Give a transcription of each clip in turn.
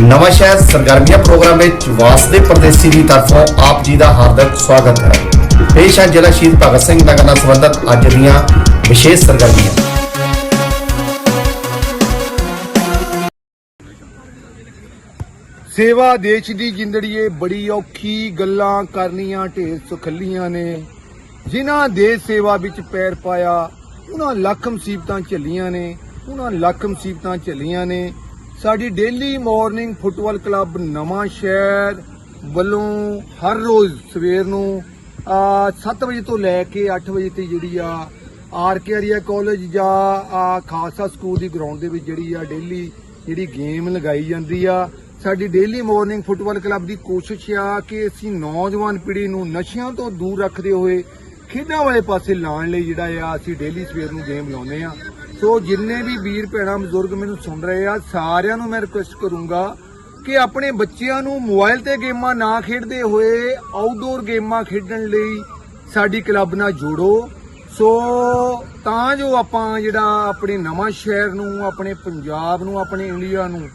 ਨਵਾਂ ਸ਼ਹਿਰ ਸਰਗਰਮੀਆਂ ਪ੍ਰੋਗਰਾਮ ਵਿੱਚ ਵਾਸਦੇ ਪਰਦੇਸੀ ਦੀ ਤਰਫੋਂ ਆਪ ਜੀ ਦਾ ਹਾਰਦਿਕ ਸਵਾਗਤ ਹੈ। ਪੇਸ਼ ਹੈ ਜ਼ਿਲ੍ਹਾ ਸ਼ਹੀਦ ਭਗਤ ਸਿੰਘ ਨਗਰ ਨਾਲ ਸੰਬੰਧਿਤ ਅੱਜ ਦੀਆਂ ਵਿਸ਼ੇਸ਼ ਸਰਗਰਮੀਆਂ। ਸੇਵਾ ਦੇਸ਼ ਦੀ ਜਿੰਦੜੀਏ ਬੜੀ ਔਖੀ ਗੱਲਾਂ ਕਰਨੀਆਂ ਢੇਰ ਸੁਖੱਲੀਆਂ ਨੇ। ਜਿਨ੍ਹਾਂ ਦੇ ਸੇਵਾ ਵਿੱਚ ਪੈਰ ਪਾਇਆ, ਉਹਨਾਂ ਲੱਖ ਮੁਸੀਬਤਾਂ ਝੱਲੀਆਂ ਨੇ, ਉਹਨਾਂ ਲੱਖ ਮੁਸੀਬਤਾਂ ਝੱਲੀਆਂ ਨੇ। ਸਾਡੀ ਡੇਲੀ ਮਾਰਨਿੰਗ ਫੁੱਟਬਾਲ ਕਲੱਬ ਨਵਾਂ ਸ਼ਹਿਰ ਵੱਲੋਂ ਹਰ ਰੋਜ਼ ਸਵੇਰ ਨੂੰ 7 ਵਜੇ ਤੋਂ ਲੈ ਕੇ 8 ਵਜੇ ਤੱਕ ਜਿਹੜੀ ਆ ਆਰ ਕੇ ਆਰੀਆ ਕਾਲਜ ਜਾਂ ਖਾਲਸਾ ਸਕੂਲ ਦੀ ਗਰਾਊਂਡ ਦੇ ਵਿੱਚ ਜਿਹੜੀ ਆ ਡੇਲੀ ਜਿਹੜੀ ਗੇਮ ਲਗਾਈ ਜਾਂਦੀ ਆ। ਸਾਡੀ ਡੇਲੀ ਮਾਰਨਿੰਗ ਫੁੱਟਬਾਲ ਕਲੱਬ ਦੀ ਕੋਸ਼ਿਸ਼ ਆ ਕਿ ਅਸੀਂ ਨੌਜਵਾਨ ਪੀੜ੍ਹੀ ਨੂੰ ਨਸ਼ਿਆਂ ਤੋਂ ਦੂਰ ਰੱਖਦੇ ਹੋਏ ਖੇਡਾਂ ਵਾਲੇ ਪਾਸੇ ਲਾਉਣ ਲਈ ਜਿਹੜਾ ਆ ਅਸੀਂ ਡੇਲੀ ਸਵੇਰ ਨੂੰ ਗੇਮ ਲਾਉਂਦੇ ਆ। ਸੋ ਜਿੰਨੇ ਵੀ ਵੀਰ ਭੈਣਾਂ, ਬਜ਼ੁਰਗ ਮੈਨੂੰ ਸੁਣ ਰਹੇ ਆ, ਸਾਰਿਆਂ ਨੂੰ ਮੈਂ ਰਿਕੁਐਸਟ ਕਰੂੰਗਾ ਕਿ ਆਪਣੇ ਬੱਚਿਆਂ ਨੂੰ ਮੋਬਾਈਲ ਤੇ ਗੇਮਾਂ ਨਾ ਖੇਡਦੇ ਹੋਏ ਆਊਟਡੋਰ ਗੇਮਾਂ ਖੇਡਣ ਲਈ ਸਾਡੀ ਕਲੱਬ ਨਾਲ ਜੋੜੋ। ਸੋ ਤਾਂ ਜੋ ਆਪਾਂ ਜਿਹੜਾ ਆਪਣੇ ਨਵਾਂ ਸ਼ਹਿਰ ਨੂੰ, ਆਪਣੇ ਪੰਜਾਬ ਨੂੰ, ਆਪਣੇ ਇੰਡੀਆ ਨੂੰ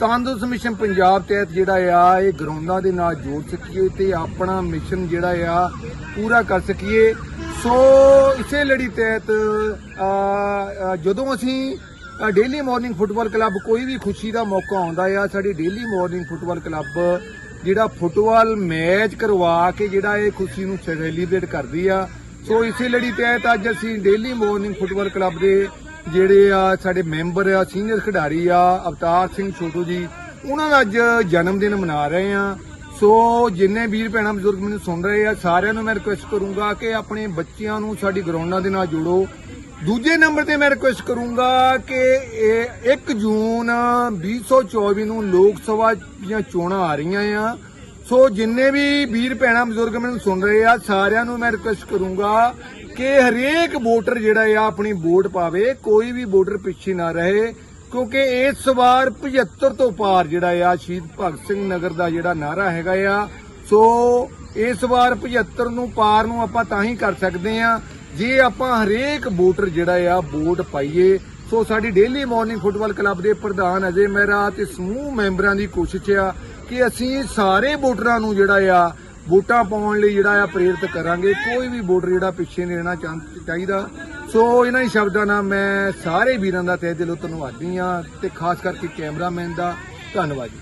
ਤੰਦਰੁਸਤ ਮਿਸ਼ਨ ਪੰਜਾਬ ਤਹਿਤ ਜਿਹੜਾ ਆ, ਇਹ ਗਰਾਊਂਡਾਂ ਦੇ ਨਾਲ ਜੋੜ ਸਕੀਏ ਤੇ ਆਪਣਾ ਮਿਸ਼ਨ ਜਿਹੜਾ ਆ ਪੂਰਾ ਕਰ ਸਕੀਏ। ਸੋ ਇਸੇ ਲੜੀ ਤਹਿਤ ਜਦੋਂ ਅਸੀਂ ਡੇਲੀ ਮਾਰਨਿੰਗ ਫੁੱਟਬਾਲ ਕਲੱਬ ਕੋਈ ਵੀ ਖੁਸ਼ੀ ਦਾ ਮੌਕਾ ਆਉਂਦਾ ਆ, ਸਾਡੀ ਡੇਲੀ ਮਾਰਨਿੰਗ ਫੁੱਟਬਾਲ ਕਲੱਬ ਜਿਹੜਾ ਫੁੱਟਬਾਲ ਮੈਚ ਕਰਵਾ ਕੇ ਜਿਹੜਾ ਇਹ ਖੁਸ਼ੀ ਨੂੰ ਸੈਲੀਬ੍ਰੇਟ ਕਰਦੀ ਆ। ਸੋ ਇਸੇ ਲੜੀ ਤਹਿਤ ਅੱਜ ਅਸੀਂ ਡੇਲੀ ਮਾਰਨਿੰਗ ਫੁੱਟਬਾਲ ਕਲੱਬ ਦੇ ਜਿਹੜੇ ਆ, ਸਾਡੇ ਮੈਂਬਰ ਆ ਸੀਨੀਅਰ ਖਿਡਾਰੀ ਆ, ਅਵਤਾਰ ਸਿੰਘ ਛੋਟੂ ਜੀ, ਉਹਨਾਂ ਦਾ ਅੱਜ ਜਨਮ ਦਿਨ ਮਨਾ ਰਹੇ ਆ। ਸੋ ਜਿੰਨੇ ਵੀਰ ਭੈਣਾਂ ਬਜ਼ੁਰਗ ਮੈਨੂੰ ਸੁਣ ਰਹੇ ਆ, ਸਾਰਿਆਂ ਨੂੰ ਮੈਂ ਰਿਕੁਐਸਟ ਕਰੂੰਗਾ ਕਿ ਆਪਣੇ ਬੱਚਿਆਂ ਨੂੰ ਸਾਡੀ ਗਰਾਊਂਡਾਂ ਦੇ ਨਾਲ ਜੋੜੋ। ਦੂਜੇ ਨੰਬਰ ਤੇ ਮੈਂ ਰਿਕੁਐਸਟ ਕਰੂੰਗਾ ਕਿ ਇਹ 1 ਜੂਨ 2024 ਨੂੰ ਲੋਕ ਸਭਾ ਦੀਆਂ ਚੋਣਾਂ ਆ ਰਹੀਆਂ ਆ। ਸੋ ਜਿੰਨੇ ਵੀ ਵੀਰ ਭੈਣਾਂ ਬਜ਼ੁਰਗ ਮੈਨੂੰ ਸੁਣ ਰਹੇ ਆ, ਸਾਰਿਆਂ ਨੂੰ ਮੈਂ ਰਿਕੁਐਸਟ ਕਰੂੰਗਾ ਕਿ ਹਰੇਕ ਵੋਟਰ ਜਿਹੜਾ ਆ ਆਪਣੀ ਵੋਟ ਪਾਵੇ, ਕੋਈ ਵੀ ਵੋਟਰ ਪਿੱਛੇ ਨਾ ਰਹੇ। ਕਿਉਂਕਿ ਇਸ ਵਾਰ 75 ਤੋਂ ਪਾਰ ਜਿਹੜਾ ਆ, ਸ਼ਹੀਦ ਭਗਤ ਸਿੰਘ ਨਗਰ ਦਾ ਜਿਹੜਾ ਨਾਰਾ ਹੈਗਾ ਆ। ਸੋ ਇਸ ਵਾਰ 75 ਨੂੰ ਪਾਰ ਨੂੰ ਆਪਾਂ ਤਾਂ ਹੀ ਕਰ ਸਕਦੇ ਆ, ਜੇ ਆਪਾਂ ਹਰੇਕ ਵੋਟਰ ਜਿਹੜਾ ਆ, ਵੋਟ ਪਾਈਏ। ਸੋ ਸਾਡੀ ਡੇਲੀ ਮਾਰਨਿੰਗ ਫੁੱਟਬਾਲ ਕਲੱਬ ਦੇ ਪ੍ਰਧਾਨ ਅਜੇ ਮਹਿਰਾ ਤੇ ਸਮੂਹ ਮੈਂਬਰਾਂ ਦੀ ਕੋਸ਼ਿਸ਼ ਆ ਕਿ ਅਸੀਂ ਸਾਰੇ ਵੋਟਰਾਂ ਨੂੰ ਜਿਹੜਾ ਆ, ਵੋਟਾਂ ਪਾਉਣ ਲਈ ਜਿਹੜਾ ਆ ਪ੍ਰੇਰਿਤ ਕਰਾਂਗੇ। ਕੋਈ ਵੀ ਵੋਟਰ ਜਿਹੜਾ ਪਿੱਛੇ ਨਹੀਂ ਰਹਿਣਾ ਚਾਹ- ਚਾਹੀਦਾ। ਸੋ ਇਹਨਾਂ ਹੀ ਸ਼ਬਦਾਂ ਨਾਲ ਮੈਂ ਸਾਰੇ ਵੀਰਾਂ ਦਾ ਤਹਿ ਦਿਲੋਂ ਧੰਨਵਾਦੀ ਆ ਤੇ ਖਾਸ ਕਰਕੇ ਕੈਮਰਾਮੈਨ ਦਾ ਧੰਨਵਾਦ। ਜੀ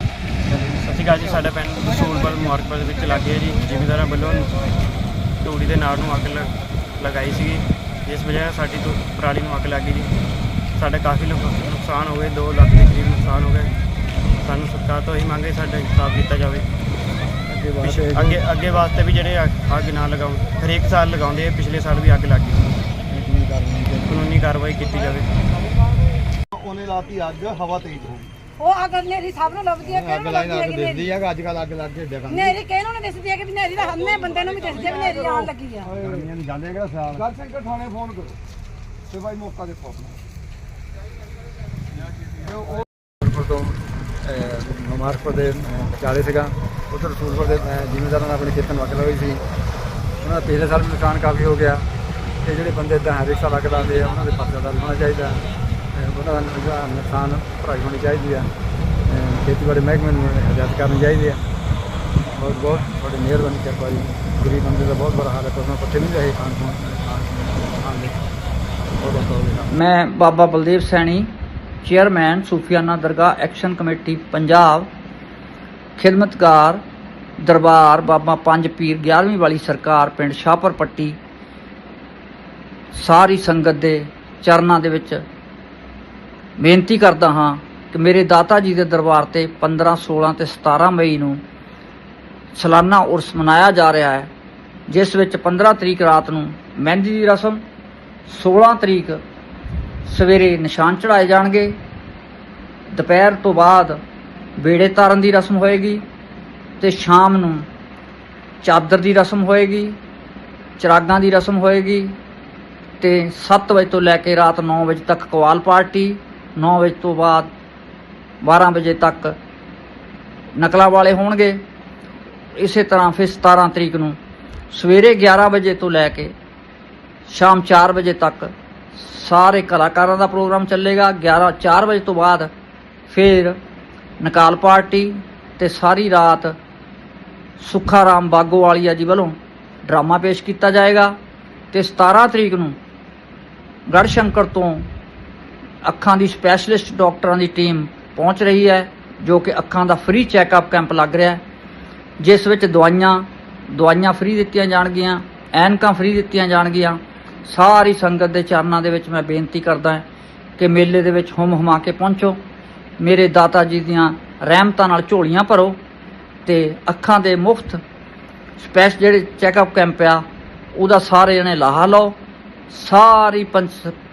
ਸਤਿ ਸ਼੍ਰੀ ਅਕਾਲ ਜੀ ਸਾਡਾ ਪਿੰਡ ਸੂਲਪੁਰ ਮੁਬਾਰਕਪੁਰ ਦੇ ਵਿੱਚ ਲੱਗੇ ਹੈ ਜੀ ਜ਼ਿਮੀਂਦਾਰਾਂ ਵੱਲੋਂ ਤੂੜੀ ਦੇ ਨਾੜ ਨੂੰ ਅੱਗ ਲ- ਲਗਾਈ ਸੀਗੀ ਜਿਸ ਵਜ੍ਹਾ ਸਾਡੀ ਤੋਂ ਪਰਾਲੀ ਨੂੰ ਅੱਗ ਲੱਗ ਗਈ ਜੀ ਸਾਡਾ ਕਾਫੀ ਲੋਕ ਹੋ ਗਏ 2 ਲੱਖ ਦੇ ਕਰੀਬ ਨੁਕਸਾਨ ਹੋ ਗਏ ਸਾਨੂੰ ਸਰਕਾਰ ਤੋਂ ਇਹੀ ਮੰਗ ਹੈ ਸਾਡਾ ਇਨਸਾਫ ਕੀਤਾ ਜਾਵੇ। ਅੱਗੇ ਅੱਗੇ ਵਾਸਤੇ ਵੀ ਜਿਹੜੇ ਅੱਗ ਨਾ ਲਗਾਉਣ। ਹਰੇਕ ਸਾਲ ਲਗਾਉਂਦੇ ਆ ਪਿਛਲੇ ਸਾਲ ਵੀ ਅੱਗ ਲੱਗ ਗਈ। ਕਾਨੂੰਨੀ ਕਾਰਵਾਈ ਕੀਤੀ ਜਾਵੇ। ਉਹਨੇ ਲਾਤੀ ਅੱਗ ਹਵਾ ਤੇਜ਼ ਹੋ ਗਈ। ਉਹ ਅੱਗ ਨੇਰੀ ਸਭ ਨੂੰ ਲੱਭਦੀ ਹੈ ਅੱਗ ਕਿਹਨੂੰ ਲਾਈ ਲੱਭਦੀ ਹੈ ਅੱਗ ਕਿ ਦਿਸਦੀ ਆ ਅੱਜ ਕੱਲ ਅੱਗ ਲੱਗ ਕੇ ਡੇਗਾ ਨੇਰੀ ਕਿਹਨੂੰ ਨਹੀਂ ਦਿਸਦੀ ਹੈ ਕਿ ਨੇਰੀ ਦਾ ਹੰਨੇ ਬੰਦੇ ਨੂੰ ਵੀ ਦਿਸਦੀ ਹੈ ਨੇਰੀ ਆਉਣ ਲੱਗੀ ਆ। ਨਹੀਂ ਜਾਂਦੇ ਕਿਹੜਾ ਸਿਆਲ? ਗੱਲ ਸਿੰਘ ਥਾਣੇ ਫੋਨ ਕਰੋ। ਤੇ ਭਾਈ ਮੌਕਾ ਦੇਖੋ ਆਪਣਾ। ਤੋਂ ਅਹ, ਮੁਬਾਰਕਪੁਰ ਦੇ ਵਿਚਾਲੇ ਸੀਗਾ। ਉਧਰ ਰਸੂਲਪੁਰ ਦੇ ਅਹ, ਜ਼ਿਮੀਂਦਾਰਾਂ ਨੇ ਆਪਣੀ ਖੇਤਾਂ ਨੂੰ ਅੱਗ ਸੀ। ਉਹਨਾਂ ਦਾ ਪਿਛਲੇ ਸਾਲ ਵੀ ਨੁਕਸਾਨ ਕਾਫੀ ਹੋ ਗਿਆ। ਤੇ ਜਿਹੜੇ ਬੰਦੇ ਇਦਾਂ ਹਰੇਕ ਸਾਲ ਅੱਗ ਲਾਉਂਦੇ ਆ ਉਹਨਾਂ ਦੇ ਪਰਚਾ ਦਰਜ ਹੋਣਾ ਚਾਹੀਦਾ। ਉਹਨਾਂ ਦਾ ਨੁਕਸਾਨ- ਭਰਾਈ ਹੋਣੀ ਚਾਹੀਦੀ ਆ। ਖੇਤੀਬਾੜੀ ਮਹਿਕਮੇ ਨੂੰ ਹਦਾਇਤ ਕਰਨੀ ਚਾਹੀਦੀ ਆ। ਬਹੁਤ ਬਹੁਤ ਤੁਹਾਡੀ ਮਿਹਰਬਾਨੀ ਕਿਰਪਾ ਜੀ। ਗਰੀਬ ਬੰਦੇ ਦਾ ਬਹੁਤ ਬੁਰਾ ਹਾਲ ਹੈ ਕੋਈ ਪੱਠੇ ਨਹੀਂ ਰਹੇ ਖਾਣ ਨੂੰ ਖਾਣ ਬਹੁਤ ਮੈਂ ਬਾਬਾ ਬਲਦੇਵ ਸੈਣੀ। ਚੇਅਰਮੈਨ ਸੂਫੀਆਨਾ ਦਰਗਾਹ ਐਕਸ਼ਨ ਕਮੇਟੀ ਪੰਜਾਬ ਖਿਦਮਤਕਾਰ ਦਰਬਾਰ ਬਾਬਾ ਪੰਜ ਪੀਰ 11ਵੀਂ ਵਾਲੀ ਸਰਕਾਰ ਪਿੰਡ ਸ਼ਾਹਪਰ ਪੱਟੀ, ਸਾਰੀ ਸੰਗਤ ਦੇ ਚਰਨਾਂ ਦੇ ਵਿੱਚ ਬੇਨਤੀ ਕਰਦਾ ਹਾਂ ਕਿ ਮੇਰੇ ਦਾਤਾ ਜੀ ਦੇ ਦਰਬਾਰ ਤੇ 15 16 ਤੇ 17 ਮਈ ਨੂੰ ਸਾਲਾਨਾ ਉਰਸ ਮਨਾਇਆ ਜਾ ਰਿਹਾ ਹੈ, ਜਿਸ ਵਿੱਚ 15 ਤਰੀਕ ਰਾਤ ਨੂੰ ਮਹਿੰਦੀ ਦੀ ਰਸਮ 16 ਤਰੀਕ ਸਵੇਰੇ ਨਿਸ਼ਾਨ ਚੜਾਏ ਜਾਣਗੇ। ਦੁਪਹਿਰ ਤੋਂ ਬਾਅਦ ਬੇੜੇ ਤਾਰਨ ਦੀ ਰਸਮ ਹੋਏਗੀ ਤੇ ਸ਼ਾਮ ਨੂੰ ਚਾਦਰ ਦੀ ਰਸਮ ਹੋਏਗੀ, ਚਰਾਗਾਂ ਦੀ ਰਸਮ ਹੋਏਗੀ ਤੇ 7 ਵਜੇ ਤੋਂ ਲੈ ਕੇ ਰਾਤ 9 ਵਜੇ ਤੱਕ ਕਵਾਲ ਪਾਰਟੀ। 9 ਵਜੇ ਤੋਂ ਬਾਅਦ 12 ਵਜੇ ਤੱਕ ਨਕਲਾਂ ਵਾਲੇ ਹੋਣਗੇ। ਇਸੇ ਤਰ੍ਹਾਂ ਫਿਰ 17 ਤਰੀਕ ਨੂੰ ਸਵੇਰੇ 11 ਵਜੇ ਤੋਂ ਲੈ ਕੇ ਸ਼ਾਮ 4 ਵਜੇ ਤੱਕ ਸਾਰੇ ਕਲਾਕਾਰਾਂ ਦਾ ਪ੍ਰੋਗਰਾਮ ਚੱਲੇਗਾ। 11 4 ਵਜੇ ਤੋਂ ਬਾਅਦ ਫਿਰ ਨਕਾਲ ਪਾਰਟੀ ਤੇ ਸਾਰੀ ਰਾਤ ਸੁੱਖਾ ਰਾਮ ਬਾਗੋਵਾਲੀਆ ਜੀ ਵੱਲੋਂ ਡਰਾਮਾ ਪੇਸ਼ ਕੀਤਾ ਜਾਏਗਾ ਤੇ 17 ਤਰੀਕ ਨੂੰ ਗੜਸ਼ੰਕਰ ਤੋਂ ਅੱਖਾਂ ਦੀ ਸਪੈਸ਼ਲਿਸਟ ਡਾਕਟਰਾਂ ਦੀ ਟੀਮ ਪਹੁੰਚ ਰਹੀ ਹੈ, ਜੋ ਕਿ ਅੱਖਾਂ ਦਾ ਫ੍ਰੀ ਚੈੱਕਅਪ ਕੈਂਪ ਲੱਗ ਰਿਹਾ ਹੈ, ਜਿਸ ਵਿੱਚ ਦਵਾਈਆਂ ਦਵਾਈਆਂ ਫ੍ਰੀ ਦਿੱਤੀਆਂ ਜਾਣਗੀਆਂ, ਐਨਕਾਂ ਫ੍ਰੀ ਦਿੱਤੀਆਂ ਜਾਣਗੀਆਂ ਸਾਰੀ ਸੰਗਤ ਦੇ ਚਰਨਾਂ ਦੇ ਵਿੱਚ ਮੈਂ ਬੇਨਤੀ ਕਰਦਾ ਹਾਂ ਕਿ ਮੇਲੇ ਦੇ ਵਿੱਚ ਹੁਮ ਹੁਮਾ ਕੇ ਪਹੁੰਚੋ। ਮੇਰੇ ਦਾਤਾ ਜੀ ਦੀਆਂ ਰਹਿਮਤਾਂ ਨਾਲ ਝੋਲੀਆਂ ਭਰੋ ਤੇ ਅੱਖਾਂ ਦੇ ਮੁਫਤ ਸਪੈਸ਼ ਜਿਹੜੇ ਚੈੱਕਅਪ ਕੈਂਪ ਆ, ਉਹਦਾ ਸਾਰੇ ਜਣੇ ਲਾਹਾ ਲਓ। ਸਾਰੀ ਪੰਚ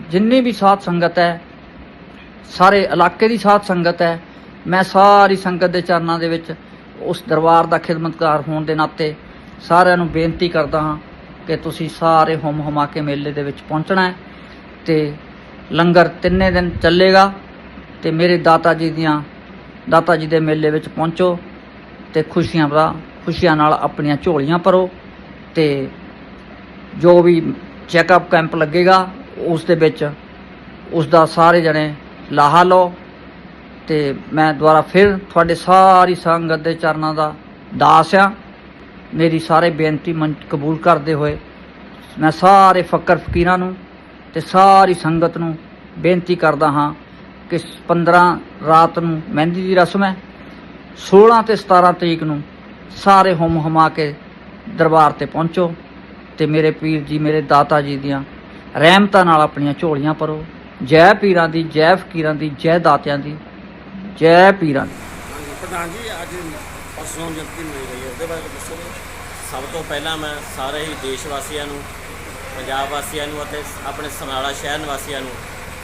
ਜਿੰਨੀ ਵੀ ਸਾਧ ਸੰਗਤ ਹੈ, ਸਾਰੇ ਇਲਾਕੇ ਦੀ ਸਾਥ ਸੰਗਤ ਹੈ, ਮੈਂ ਸਾਰੀ ਸੰਗਤ ਦੇ ਚਰਨਾਂ ਦੇ ਵਿੱਚ ਉਸ ਦਰਬਾਰ ਦਾ ਖਿਦਮਤਕਾਰ ਹੋਣ ਦੇ ਨਾਤੇ ਸਾਰਿਆਂ ਨੂੰ ਬੇਨਤੀ ਕਰਦਾ ਹਾਂ ਕਿ ਤੁਸੀਂ ਸਾਰੇ ਹੁਮ ਹੁਮਾ ਕੇ ਮੇਲੇ ਦੇ ਵਿੱਚ ਪਹੁੰਚਣਾ ਹੈ ਤੇ ਲੰਗਰ ਤਿੰਨੇ ਦਿਨ ਚੱਲੇਗਾ ਤੇ ਮੇਰੇ ਦਾਤਾ ਜੀ ਦੀਆਂ ਦਾਤਾ ਜੀ ਦੇ ਮੇਲੇ ਵਿੱਚ ਪਹੁੰਚੋ ਤੇ ਖੁਸ਼ੀਆਂ ਦਾ ਖੁਸ਼ੀਆਂ ਨਾਲ ਆਪਣੀਆਂ ਝੋਲੀਆਂ ਭਰੋ ਤੇ ਜੋ ਵੀ ਚੈੱਕਅਪ ਕੈਂਪ ਲੱਗੇਗਾ, ਉਸ ਦੇ ਵਿੱਚ ਉਸ ਦਾ ਸਾਰੇ ਜਣੇ ਲਾਹਾ ਲਓ ਤੇ ਮੈਂ ਦੁਬਾਰਾ ਫਿਰ ਤੁਹਾਡੇ ਸਾਰੀ ਸੰਗਤ ਦੇ ਚਰਨਾਂ ਦਾ ਦਾਸ ਆ ਮੇਰੀ ਸਾਰੇ ਬੇਨਤੀ ਮਨ ਕਬੂਲ ਕਰਦੇ ਹੋਏ, ਮੈਂ ਸਾਰੇ ਫਕਰ ਫਕੀਰਾਂ ਨੂੰ ਤੇ ਸਾਰੀ ਸੰਗਤ ਨੂੰ ਬੇਨਤੀ ਕਰਦਾ ਹਾਂ ਕਿ 15 ਰਾਤ ਨੂੰ ਮਹਿੰਦੀ ਦੀ ਰਸਮ ਹੈ 16 ਤੇ 17 ਤਰੀਕ ਨੂੰ ਸਾਰੇ ਹੁਮ ਹੁਮਾ ਕੇ ਦਰਬਾਰ ਤੇ ਪਹੁੰਚੋ ਤੇ ਮੇਰੇ ਪੀਰ ਜੀ, ਮੇਰੇ ਦਾਤਾ ਜੀ ਦੀਆਂ ਰਹਿਮਤਾਂ ਨਾਲ ਆਪਣੀਆਂ ਝੋਲੀਆਂ ਭਰੋ। ਜੈ ਪੀਰਾਂ ਦੀ, ਜੈ ਫਕੀਰਾਂ ਦੀ, ਜੈ ਦਾਤਿਆਂ ਦੀ, ਜੈ ਪੀਰਾਂ ਦੀ। ਪ੍ਰਧਾਨ ਜੀ, ਅੱਜ ਪਰਸੋਂ ਜਨਤੀ ਮਿਲ ਰਹੀ ਹੈ ਉਹਦੇ ਬਾਰੇ ਦੱਸੋ ਸਭ ਤੋਂ ਪਹਿਲਾਂ ਮੈਂ ਸਾਰੇ ਹੀ ਦੇਸ਼ ਵਾਸੀਆਂ ਨੂੰ, ਪੰਜਾਬ ਵਾਸੀਆਂ ਨੂੰ ਅਤੇ ਆਪਣੇ ਸਮਰਾਲਾ ਸ਼ਹਿਰ ਨਿਵਾਸੀਆਂ ਨੂੰ,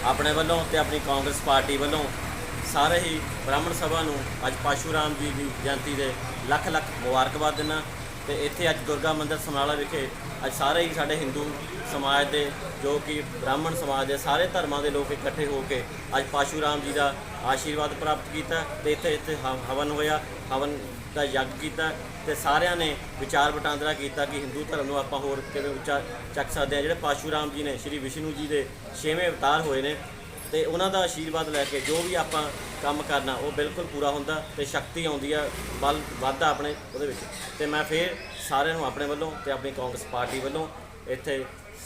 ਆਪਣੇ ਵੱਲੋਂ ਤੇ ਆਪਣੀ ਕਾਂਗਰਸ ਪਾਰਟੀ ਵੱਲੋਂ ਸਾਰੇ ਹੀ ਬ੍ਰਾਹਮਣ ਸਭਾ ਨੂੰ ਅੱਜ ਪਾਸ਼ੂਰਾਮ ਜੀ ਦੀ ਜਯੰਤੀ ਦੇ ਲੱਖ ਲੱਖ ਮੁਬਾਰਕਬਾਦ ਦਿੰਦਾ ਤੇ ਇੱਥੇ ਅੱਜ ਦੁਰਗਾ ਮੰਦਿਰ ਸਮਰਾਲਾ ਵਿਖੇ ਅੱਜ ਸਾਰੇ ਹੀ ਸਾਡੇ ਹਿੰਦੂ ਸਮਾਜ ਦੇ ਜੋ ਕਿ ਬ੍ਰਾਹਮਣ ਸਮਾਜ ਦੇ ਸਾਰੇ ਧਰਮਾਂ ਦੇ ਲੋਕ ਇਕੱਠੇ ਹੋ ਕੇ ਅੱਜ ਪਾਸ਼ੂਰਾਮ ਜੀ ਦਾ ਆਸ਼ੀਰਵਾਦ ਪ੍ਰਾਪਤ ਕੀਤਾ ਤੇ ਇੱਥੇ ਇੱਥੇ ਹ- ਹਵਨ ਹੋਇਆ। ਹਵਨ ਦਾ ਯੱਗ ਕੀਤਾ ਤੇ ਸਾਰਿਆਂ ਨੇ ਵਿਚਾਰ ਵਟਾਂਦਰਾ ਕੀਤਾ ਕਿ ਹਿੰਦੂ ਧਰਮ ਨੂੰ ਆਪਾਂ ਹੋਰ ਕਿਵੇਂ ਉੱਚਾ ਚੱਕ ਸਕਦੇ ਹਾਂ। ਜਿਹੜੇ ਪਾਸ਼ੂਰਾਮ ਜੀ ਨੇ, ਸ਼੍ਰੀ ਵਿਸ਼ਨੂੰ ਜੀ ਦੇ ਛੇਵੇਂ ਅਵਤਾਰ ਹੋਏ ਨੇ ਤੇ ਉਹਨਾਂ ਦਾ ਆਸ਼ੀਰਵਾਦ ਲੈ ਕੇ ਜੋ ਵੀ ਆਪਾਂ ਕੰਮ ਕਰਨਾ, ਉਹ ਬਿਲਕੁਲ ਪੂਰਾ ਹੁੰਦਾ ਤੇ ਸ਼ਕਤੀ ਆਉਂਦੀ ਆ ਬਲ ਵੱਧਦਾ ਆਪਣੇ ਉਹਦੇ ਵਿੱਚ। ਤੇ ਮੈਂ ਫੇਰ ਸਾਰਿਆਂ ਨੂੰ ਆਪਣੇ ਵੱਲੋਂ ਤੇ ਆਪਣੀ ਕਾਂਗਰਸ ਪਾਰਟੀ ਵੱਲੋਂ ਇੱਥੇ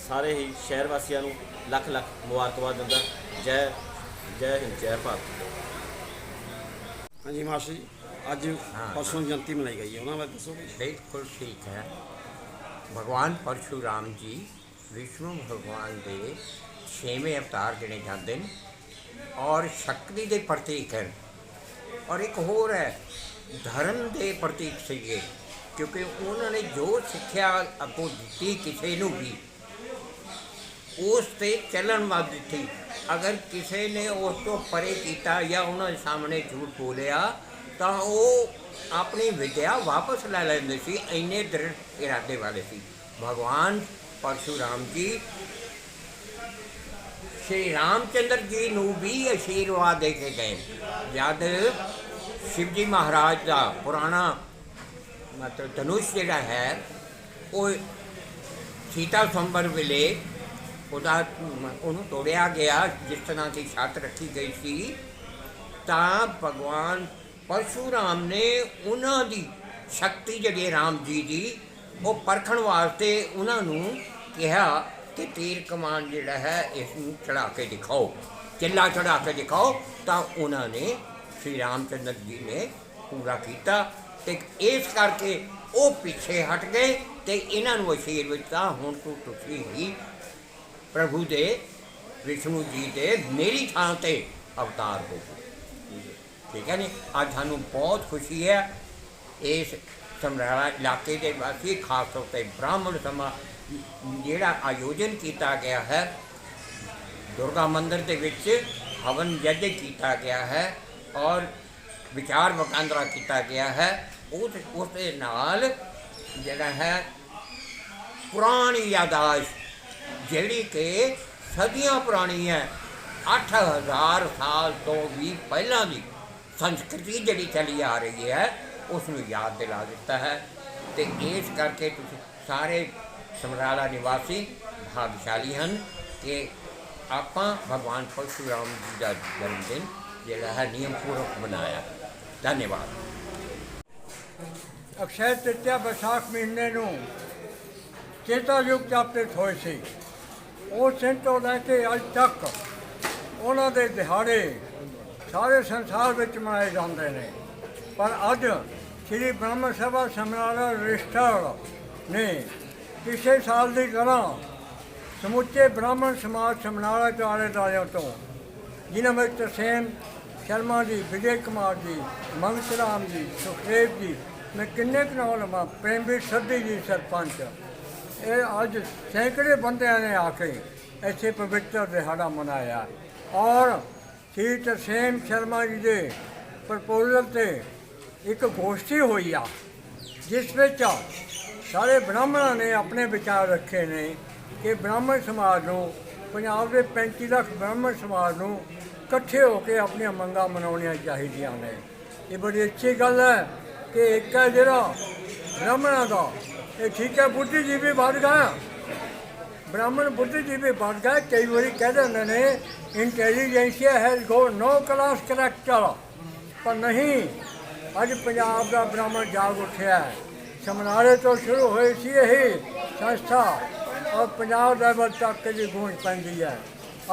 ਸਾਰੇ ਹੀ ਸ਼ਹਿਰ ਵਾਸੀਆਂ ਨੂੰ ਲੱਖ ਲੱਖ ਮੁਬਾਰਕਬਾਦ ਦਿੰਦਾ। ਜੈ ਜੈ ਹਿੰਦ, ਜੈ ਭਾਰਤ। ਹਾਂਜੀ ਮਾਸਟਰ ਜੀ ਅੱਜ ਪਰਸੋਂ ਜਯੰਤੀ ਮਨਾਈ ਗਈ ਹੈ ਉਹਨਾਂ ਬਾਰੇ ਦੱਸੋਗੇ ਬਿਲਕੁਲ ਠੀਕ ਹੈ ਭਗਵਾਨ ਪਰਸ਼ੂਰਾਮ ਜੀ ਵਿਸ਼ਨੂੰ ਭਗਵਾਨ ਦੇ ਛੇਵੇਂ ਅਵਤਾਰ ਗਿਣੇ ਜਾਂਦੇ ਨੇ ਔਰ ਸ਼ਕਤੀ ਦੇ ਪ੍ਰਤੀਕ ਹਨ ਔਰ ਇੱਕ ਹੋਰ ਹੈ ਧਰਮ ਦੇ ਪ੍ਰਤੀਕ ਸੀਗੇ ਕਿਉਂਕਿ ਉਹਨਾਂ ਨੇ ਜੋ ਸਿੱਖਿਆ ਅੱਗੋਂ ਦਿੱਤੀ ਕਿਸੇ ਨੂੰ ਵੀ ਉਸ ਤੇ ਚੱਲਣ ਵੱਲ ਦਿੱਤੀ ਅਗਰ ਕਿਸੇ ਨੇ ਉਸ ਤੋਂ ਪਰੇ ਕੀਤਾ ਜਾਂ ਉਹਨਾਂ ਦੇ ਸਾਹਮਣੇ ਝੂਠ ਬੋਲਿਆ ਤਾਂ ਉਹ ਆਪਣੀ ਵਿਦਿਆ ਵਾਪਸ ਲੈ ਲੈਂਦੇ ਸੀ, ਇੰਨੇ ਦ੍ਰਿੜ ਇਰਾਦੇ ਵਾਲੇ ਸੀ। ਭਗਵਾਨ ਪਰਸ਼ੂਰਾਮ ਜੀ, ਸ਼੍ਰੀ ਰਾਮਚੰਦਰ ਜੀ ਨੂੰ ਵੀ ਅਸ਼ੀਰਵਾਦ ਦੇ ਕੇ ਗਏ। ਜਦ ਸ਼ਿਵਜੀ ਮਹਾਰਾਜ ਦਾ ਪੁਰਾਣਾ ਮਤਲਬ ਧਨੁਸ਼ ਜਿਹੜਾ ਹੈ, ਉਹ ਸੀਤਾ ਸੰਬਰ ਵੇਲੇ ਉਹਦਾ ਉਹਨੂੰ ਤੋੜਿਆ ਗਿਆ, ਜਿਸ ਤਰ੍ਹਾਂ ਦੀ ਛੱਤ ਰੱਖੀ ਗਈ ਸੀ, ਤਾਂ ਭਗਵਾਨ ਪਰਸ਼ੂਰਾਮ ਨੇ ਉਹਨਾਂ ਦੀ ਸ਼ਕਤੀ ਜਿਹੜੀ ਹੈ ਰਾਮ ਜੀ ਦੀ, ਉਹ ਪਰਖਣ ਵਾਸਤੇ ਉਹਨਾਂ ਨੂੰ ਕਿਹਾ ਕਿ ਤੀਰ ਕਮਾਨ ਜਿਹੜਾ ਹੈ, ਇਸ ਨੂੰ ਚੜਾ ਕੇ ਦਿਖਾਓ। ਕਿੱਲਾ ਚੜਾ ਕੇ ਦਿਖਾਓ, ਤਾਂ ਉਹਨਾਂ ਨੇ ਸ਼੍ਰੀ ਰਾਮਚੰਦਰ ਜੀ ਨੇ ਪੂਰਾ ਕੀਤਾ। ਤੇ ਇਸ ਕਰਕੇ ਉਹ ਪਿੱਛੇ ਹਟ ਗਏ ਤੇ ਇਹਨਾਂ ਨੂੰ ਅਸ਼ੀਰ ਦਿੱਤਾ ਹੁਣ ਤੂੰ ਤੁਸੀਂ ਹੀ ਪ੍ਰਭੂ ਦੇ, ਵਿਸ਼ਨੂੰ ਜੀ ਦੇ ਮੇਰੀ ਥਾਂ ਤੇ ਅਵਤਾਰ ਹੋ ਗਏ। ਠੀਕ ਹੈ ਨਹੀਂ ਅੱਜ ਸਾਨੂੰ ਬਹੁਤ ਖੁਸ਼ੀ ਹੈ। ਇਸ ਸਮਰਾਲਾ ਇਲਾਕੇ ਦੇ ਵਾਸੀ, ਖਾਸ ਤੌਰ ਤੇ ਬ੍ਰਾਹਮਣ ਸਮਾ, ਜਿਹੜਾ ਆਯੋਜਨ ਕੀਤਾ ਗਿਆ ਹੈ, ਦੁਰਗਾ ਮੰਦਿਰ ਦੇ ਵਿੱਚ ਹਵਨ ਯੱਜ ਕੀਤਾ ਗਿਆ ਹੈ ਔਰ ਵਿਚਾਰ ਵਕਾਂਦਰਾ ਕੀਤਾ ਗਿਆ ਹੈ। ਉਸ ਉਸ ਦੇ ਨਾਲ ਜਿਹੜਾ ਹੈ, ਪੁਰਾਣੀ ਯਾਦਾਸ਼, ਜਿਹੜੀ ਕਿ ਸਦੀਆਂ ਪੁਰਾਣੀ ਹੈ 8000 ਸਾਲ ਤੋਂ ਵੀ ਪਹਿਲਾਂ ਦੀ। ਸੰਸਕ੍ਰਿਤੀ ਜਿਹੜੀ ਚਲੀ ਆ ਰਹੀ ਹੈ ਉਸ ਨੂੰ ਯਾਦ ਦਿਲਾ ਦਿੱਤਾ ਹੈ। ਤੇ ਇਸ ਕਰਕੇ ਤੁਸੀਂ ਸਾਰੇ ਸਮਰਾਲਾ ਨਿਵਾਸੀ ਭਾਗਸ਼ਾਲੀ ਹਨ ਕਿ ਆਪਾਂ ਭਗਵਾਨ ਪਰਸ਼ੂਰਾਮ ਜੀ ਦਾ ਜਨਮ ਦਿਨ ਜਿਹੜਾ ਹੈ, ਨਿਯਮ ਪੂਰਵਕ ਮਨਾਇਆ। ਧੰਨਵਾਦ। ਅਕਸ਼ੈ ਤ੍ਰਿਤਿਆ ਵਿਸਾਖ ਮਹੀਨੇ ਨੂੰ ਚੇਤਾ ਯੁਗ ਚਾਪਿਤ ਹੋਏ ਸੀ। ਉਹ ਦਿਨ ਲੈ ਕੇ ਅੱਜ ਤੱਕ ਉਹਨਾਂ ਦੇ ਦਿਹਾੜੇ ਸਾਰੇ ਸੰਸਾਰ ਵਿੱਚ ਮਨਾਏ ਜਾਂਦੇ ਨੇ। ਪਰ ਅੱਜ ਸ੍ਰੀ ਬ੍ਰਹਮ ਸਭਾ ਸਮਰਾਲਾ ਰਜਿਸਟਰ ਨੇ ਪਿਛਲੇ ਸਾਲ ਦੀ ਤਰ੍ਹਾਂ ਸਮੁੱਚੇ ਬ੍ਰਾਹਮਣ ਸਮਾਜ ਸਮਨਾਲਾ ਚਾਰੇ ਦਾਇਆਂ ਤੋਂ ਜਿਨ੍ਹਾਂ ਵਿੱਚ ਤਰਸੇਮ ਸ਼ਰਮਾ ਜੀ, ਵਿਜੇ ਕੁਮਾਰ ਜੀ ਮੰਗਤ ਰਾਮ ਜੀ, ਸੁਖਦੇਵ ਜੀ ਮੈਂ ਕਿੰਨੇ ਕੁ ਨਾਮ ਲਵਾਂ ਪ੍ਰੇਮਵੀਰ ਸੱਦੀ ਜੀ ਸਰਪੰਚ। ਇਹ ਅੱਜ ਸੈਂਕੜੇ ਬੰਦਿਆਂ ਨੇ ਆ ਕੇ ਇੱਥੇ ਪਵਿੱਤਰ ਦਿਹਾੜਾ ਮਨਾਇਆ ਔਰ ਸ਼੍ਰੀ ਤਰਸੇਮ ਸ਼ਰਮਾ ਜੀ ਦੇ ਪ੍ਰਪੋਜ਼ਲ ਤੇ ਇੱਕ ਗੋਸ਼ਟੀ ਹੋਈ ਆ, ਜਿਸ ਵਿੱਚ ਸਾਰੇ ਬ੍ਰਾਹਮਣਾਂ ਨੇ ਆਪਣੇ ਵਿਚਾਰ ਰੱਖੇ ਨੇ ਕਿ ਬ੍ਰਾਹਮਣ ਸਮਾਜ ਨੂੰ, ਪੰਜਾਬ ਦੇ 35 ਲੱਖ ਬ੍ਰਾਹਮਣ ਸਮਾਜ ਨੂੰ ਇਕੱਠੇ ਹੋ ਕੇ ਆਪਣੀਆਂ ਮੰਗਾਂ ਮਨਾਉਣੀਆਂ ਚਾਹੀਦੀਆਂ ਨੇ। ਇਹ ਬੜੀ ਅੱਛੀ ਗੱਲ ਹੈ ਕਿ ਇੱਕ ਹੈ ਜਿਹੜਾ ਬ੍ਰਾਹਮਣਾਂ ਦਾ, ਇਹ ਠੀਕ ਹੈ ਬੁੱਧੀਜੀਵੀ ਵੱਧ ਆ ਬ੍ਰਾਹਮਣ ਬੁੱਧੀਜੀਵੀ ਵੱਧ ਗਿਆ ਕਈ ਵਾਰੀ ਕਹਿ ਦਿੰਦੇ ਨੇ intelligentsia has go no class character ਪਰ ਨਹੀਂ, ਅੱਜ ਪੰਜਾਬ ਦਾ ਬ੍ਰਾਹਮਣ ਜਾਗ ਉੱਠਿਆ ਹੈ। ਸਮਨਾਰੇ ਤੋਂ ਸ਼ੁਰੂ ਹੋਈ ਸੀ ਇਹ ਸੰਸਥਾ, ਔਰ ਪੰਜਾਬ ਲੈਵਲ ਤੱਕ ਦੀ ਗੂੰਜ ਪੈਂਦੀ ਹੈ।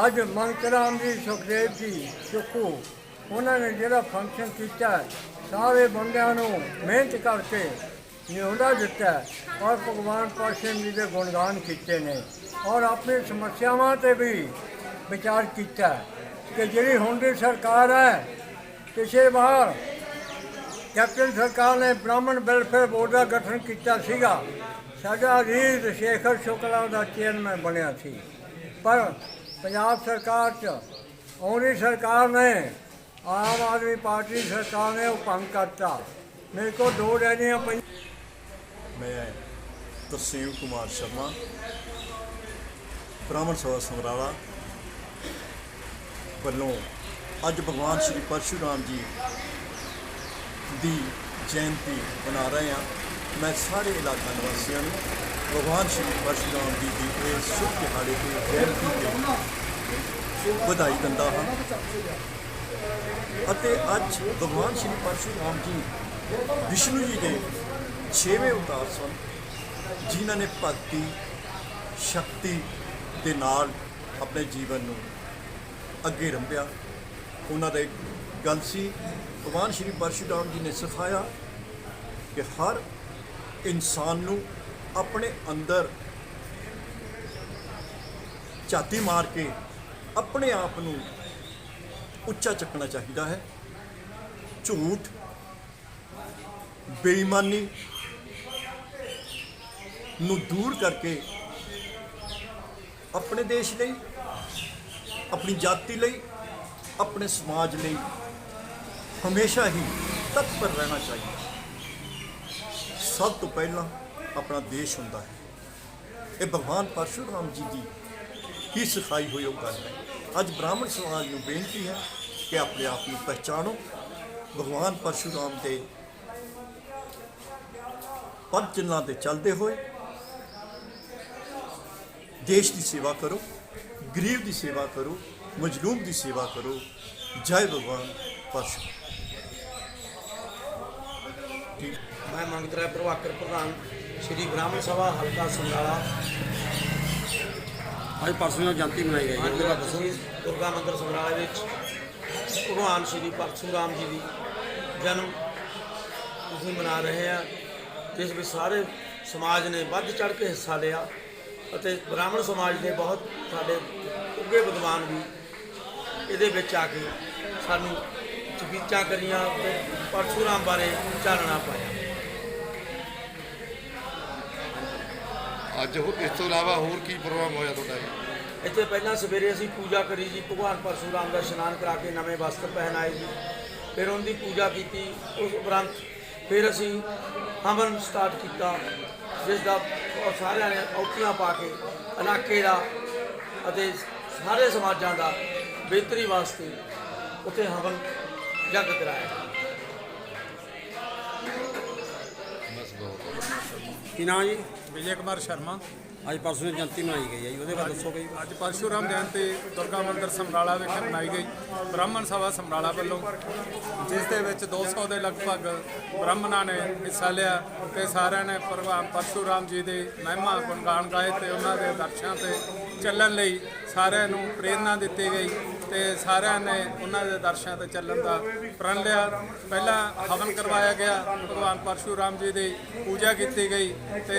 ਅੱਜ ਮੰਕਰਾਮ ਜੀ, ਸੁਖਦੇਵ ਜੀ ਚੁੱਕੂ ਉਹਨਾਂ ਨੇ ਜਿਹੜਾ ਫੰਕਸ਼ਨ ਕੀਤਾ ਸਾਰੇ ਬੰਦਿਆਂ ਨੂੰ ਮਿਹਨਤ ਕਰਕੇ ਨਿਉਂਦਾ ਦਿੱਤਾ ਔਰ ਭਗਵਾਨ ਪਾਸ਼ਮ ਜੀ ਦੇ ਗੁਣਗਾਨ ਕੀਤੇ ਨੇ ਔਰ ਆਪਣੀ ਸਮੱਸਿਆਵਾਂ ਤੇ ਵੀ ਵਿਚਾਰ ਕੀਤਾ ਕਿ ਜਿਹੜੀ ਹੁਣ ਦੀ ਸਰਕਾਰ ਹੈ ਪਿਛੇ ਵਾਰ ਕੈਪਟਨ ਸਰਕਾਰ ਨੇ ਬ੍ਰਾਹਮਣ ਵੈਲਫੇਅਰ ਬੋਰਡ ਦਾ ਗਠਨ ਕੀਤਾ ਸੀਗਾ। ਸਾਡਾ ਅਜੀਤ ਸ਼ੇਖਰ ਸ਼ੁਕਲਾ ਦਾ ਚੇਅਰਮੈਨ ਬਣਿਆ ਸੀ। ਪਰ ਪੰਜਾਬ ਸਰਕਾਰ ਚ ਆਉਣੀ ਸਰਕਾਰ ਨੇ, ਆਮ ਆਦਮੀ ਪਾਰਟੀ ਸਰਕਾਰ ਨੇ ਉਹ ਭੰਗ ਕਰਤਾ। ਮੇਰੇ ਕੋਲ ਦੋ ਡੈਰੀਆਂ ਪਈਆਂ। ਮੈਂ ਤਰਸੇਮ ਕੁਮਾਰ ਸ਼ਰਮਾ, ਬ੍ਰਾਹਮਣ ਸਭਾ ਸਮਰਾਲਾ ਵੱਲੋਂ ਅੱਜ ਭਗਵਾਨ ਸ਼੍ਰੀ ਪਰਸ਼ੂਰਾਮ ਜੀ ਦੀ ਜਯੰਤੀ ਮਨਾ ਰਹੇ ਹਾਂ। ਮੈਂ ਸਾਰੇ ਇਲਾਕਾ ਨਿਵਾਸੀਆਂ ਨੂੰ ਭਗਵਾਨ ਸ਼੍ਰੀ ਪਰਸ਼ੂਰਾਮ ਜੀ ਦੀ ਇਹ ਸ਼ੁਭ ਦਿਹਾੜੇ ਦੀ ਜਯੰਤੀ ਤੇ ਵਧਾਈ ਦਿੰਦਾ ਹਾਂ। ਅਤੇ ਅੱਜ ਭਗਵਾਨ ਸ਼੍ਰੀ ਪਰਸ਼ੂਰਾਮ ਜੀ, ਵਿਸ਼ਨੂੰ ਜੀ ਦੇ ਛੇਵੇਂ ਅਵਤਾਰ ਸਨ, ਜਿਨ੍ਹਾਂ ਨੇ ਭਗਤੀ, ਸ਼ਕਤੀ ਦੇ ਨਾਲ ਆਪਣੇ ਜੀਵਨ ਨੂੰ ਅੱਗੇ ਰੰਭਿਆ। ਉਹਨਾਂ ਦਾ ਇੱਕ ਗੱਲ ਸੀ, ਭਗਵਾਨ ਸ਼੍ਰੀ ਪਰਸ਼ੂਰਾਮ ਜੀ ਨੇ ਸਿਖਾਇਆ ਕਿ ਹਰ ਇਨਸਾਨ ਨੂੰ ਆਪਣੇ ਅੰਦਰ ਝਾਤੀ ਮਾਰ ਕੇ ਆਪਣੇ ਆਪ ਨੂੰ ਉੱਚਾ ਚੱਕਣਾ ਚਾਹੀਦਾ ਹੈ। ਝੂਠ, ਬੇਈਮਾਨੀ ਨੂੰ ਦੂਰ ਕਰਕੇ ਆਪਣੇ ਦੇਸ਼ ਲਈ, ਆਪਣੀ ਜਾਤੀ ਲਈ, ਆਪਣੇ ਸਮਾਜ ਲਈ ਹਮੇਸ਼ਾ ਹੀ ਤਤਪਰ ਰਹਿਣਾ ਚਾਹੀਦਾ। ਸਭ ਤੋਂ ਪਹਿਲਾਂ ਆਪਣਾ ਦੇਸ਼ ਹੁੰਦਾ ਹੈ। ਇਹ ਭਗਵਾਨ ਪਰਸ਼ੁਰਾਮ ਜੀ ਦੀ ਹੀ ਸਿਖਾਈ ਹੋਈ ਉਹ ਗੱਲ ਹੈ। ਅੱਜ ਬ੍ਰਾਹਮਣ ਸਮਾਜ ਨੂੰ ਬੇਨਤੀ ਹੈ ਕਿ ਆਪਣੇ ਆਪ ਨੂੰ ਪਹਿਚਾਣੋ। ਭਗਵਾਨ ਪਰਸ਼ੂਰਾਮ ਦੇ ਪਦ ਚਿੰਨ੍ਹਾਂ ਤੇ ਚੱਲਦੇ ਹੋਏ ਦੇਸ਼ ਦੀ ਸੇਵਾ ਕਰੋ ਗਰੀਬ ਦੀ ਸੇਵਾ ਕਰੋ ਮਜਲੂਮ ਦੀ ਸੇਵਾ ਕਰੋ ਜੈ ਭਗਵਾਨ ਪਰਸ਼ੂ ਮੈਂ ਮੰਗਤਰਾ ਪ੍ਰਭਾਕਰ ਪ੍ਰਧਾਨ ਸ਼੍ਰੀ ਬ੍ਰਾਹਮਣ ਸਭਾ ਹਲਕਾ ਸਮਰਾਲਾ ਅੱਜ ਪਰਸੋਂ ਨੂੰ ਜਯੰਤੀ ਮਨਾਈ ਗਈ ਹੈ ਉਹਦੇ ਬਾਰੇ ਦੱਸੋ ਦੁਰਗਾ ਮੰਦਿਰ ਸਮਰਾਲਾ ਵਿੱਚ ਭਗਵਾਨ ਸ਼੍ਰੀ ਪਰਸ਼ੂਰਾਮ ਜੀ ਦੀ ਜਨਮ ਅਸੀਂ ਮਨਾ ਰਹੇ ਹਾਂ ਜਿਸ ਵਿੱਚ ਸਾਰੇ ਸਮਾਜ ਨੇ ਵੱਧ ਚੜ ਕੇ ਹਿੱਸਾ ਲਿਆ ਅਤੇ ਬ੍ਰਾਹਮਣ ਸਮਾਜ ਦੇ ਬਹੁਤ ਸਾਡੇ ਉੱਗੇ ਵਿਦਵਾਨ ਵੀ ਇਹਦੇ ਵਿੱਚ ਆ ਕੇ ਸਾਨੂੰ ਸਪੀਚਾਂ ਕਰੀਆਂ ਤੇ ਪਰਸ਼ੂਰਾਮ ਬਾਰੇ ਚਾਨਣਾ ਪਾਇਆ ਅੱਜ ਹੋਰ ਇਸ ਤੋਂ ਇਲਾਵਾ ਹੋਰ ਕੀ ਪ੍ਰੋਗਰਾਮ ਹੋਇਆ ਤੁਹਾਡਾ ਜੀ? ਇੱਥੇ ਪਹਿਲਾਂ ਸਵੇਰੇ ਅਸੀਂ ਪੂਜਾ ਕਰੀ ਜੀ ਭਗਵਾਨ ਪਰਸ਼ੂਰਾਮ ਦਾ ਇਸ਼ਨਾਨ ਕਰਾ ਕੇ ਨਵੇਂ ਵਸਤਰ ਪਹਿਨਾਏ ਜੀ ਫਿਰ ਉਹਦੀ ਪੂਜਾ ਕੀਤੀ ਉਸ ਉਪਰੰਤ ਫਿਰ ਅਸੀਂ ਹਵਨ ਸਟਾਰਟ ਕੀਤਾ ਜਿਸ ਦਾ ਉਹ ਸਾਰਿਆਂ ਨੇ ਔਕੀਆਂ ਪਾ ਕੇ ਇਲਾਕੇ ਦਾ ਅਤੇ ਸਾਰੇ ਸਮਾਜਾਂ ਦਾ ਬਿਹਤਰੀ ਵਾਸਤੇ ਉੱਥੇ ਹਵਨ ਜਗ ਕਰਾਇਆ। ਕੀ ਨਾਮ ਜੀ? ਵਿਜੇ ਕੁਮਾਰ ਸ਼ਰਮਾ। ਅੱਜ ਪਰਸੋਂ ਦੀ ਜਯੰਤੀ ਮਨਾਈ ਗਈ ਹੈ ਜੀ, ਉਹਦੇ ਬਾਰੇ ਦੱਸੋ ਕਈ। ਅੱਜ ਪਰਸ਼ੂਰਾਮ ਜਯੰਤੀ ਦੁਰਗਾ ਮੰਦਿਰ ਸਮਰਾਲਾ ਵਿਖੇ ਮਨਾਈ ਗਈ। ਬ੍ਰਾਹਮਣ ਸਭਾ ਸਮਰਾਲਾ ਵੱਲੋਂ, ਜਿਸ ਦੇ ਵਿੱਚ 200 ਦੇ ਲਗਭਗ ਬ੍ਰਾਹਮਣਾਂ ਨੇ ਹਿੱਸਾ ਲਿਆ ਤੇ ਸਾਰਿਆਂ ਨੇ ਭਗਵਾਨ ਪਰਸ਼ੂਰਾਮ ਜੀ ਦੇ ਮਹਿਮਾ ਗੁਣਗਾਨ ਗਾਏ ਤੇ ਉਹਨਾਂ ਦੇ ਦਰਸ਼ਨਾਂ ਤੇ ਚੱਲਣ ਲਈ ਸਾਰਿਆਂ ਨੂੰ ਪ੍ਰੇਰਣਾ ਦਿੱਤੀ ਗਈ। ਤੇ ਸਾਰਿਆਂ ਨੇ ਉਹਨਾਂ ਦੇ ਦਰਸ਼ਨਾਂ ਤੇ ਚੱਲਣ ਦਾ ਪ੍ਰਣ ਲਿਆ। ਪਹਿਲਾਂ ਹਵਨ ਕਰਵਾਇਆ ਗਿਆ, ਭਗਵਾਨ ਪਰਸ਼ੂਰਾਮ ਜੀ ਦੀ ਪੂਜਾ ਕੀਤੀ ਗਈ ਤੇ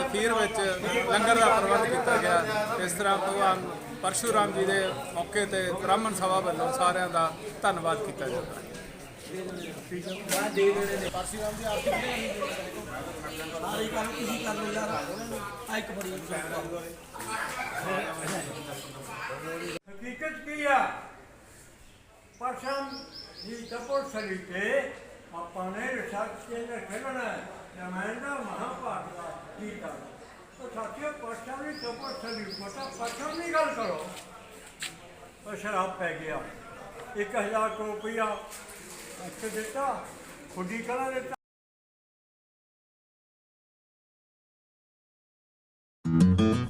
ਅਖੀਰ ਵਿੱਚ ਲੰਗਰ ਦਾ ਪ੍ਰਬੰਧ ਕੀਤਾ ਗਿਆ। ਇਸ ਤਰ੍ਹਾਂ ਭਗਵਾਨ ਪਰਸ਼ੂਰਾਮ ਜੀ ਦੇ ਮੌਕੇ ਤੇ ਬ੍ਰਾਹਮਣ ਸਭਾ ਵੱਲੋਂ ਸਾਰਿਆਂ ਦਾ ਧੰਨਵਾਦ ਕੀਤਾ ਜਾਂਦਾ ਹੈ। ਸਾਰੇ ਕੰਮ ਤੁਸੀਂ ਕਰ ਲਓ ਯਾਰ। ਆ ਇੱਕ ਬੜੀ ਹਕੀਕਤ ਕੀ ਆ। ਪਰਸ਼ਮ ਜੀ ਤਪੋਸਰੀ ਤੇ ਆਪਾਂ ਨੇ ਰਿਸਰਚ ਕੇਂਦਰ ਖੇਲਣਾ ਰਮਾਇਣ ਦਾ ਮਹਾਭਾਰਤ ਦਾ ਕੀਤਾ ਉਹ ਸਾਥੀਓ ਪਰਸ਼ਮ ਦੀ ਤਪੋਸਰੀ ਪਤਾ ਪਰਸ਼ਮ ਦੀ ਗੱਲ ਕਰੋ। ਉਹ ਸ਼ਰਾਬ ਪੈ ਗਿਆ। 1000 ਕਰੋੜ ਰੁਪਇਆ ਇੱਥੇ ਦਿੱਤਾ।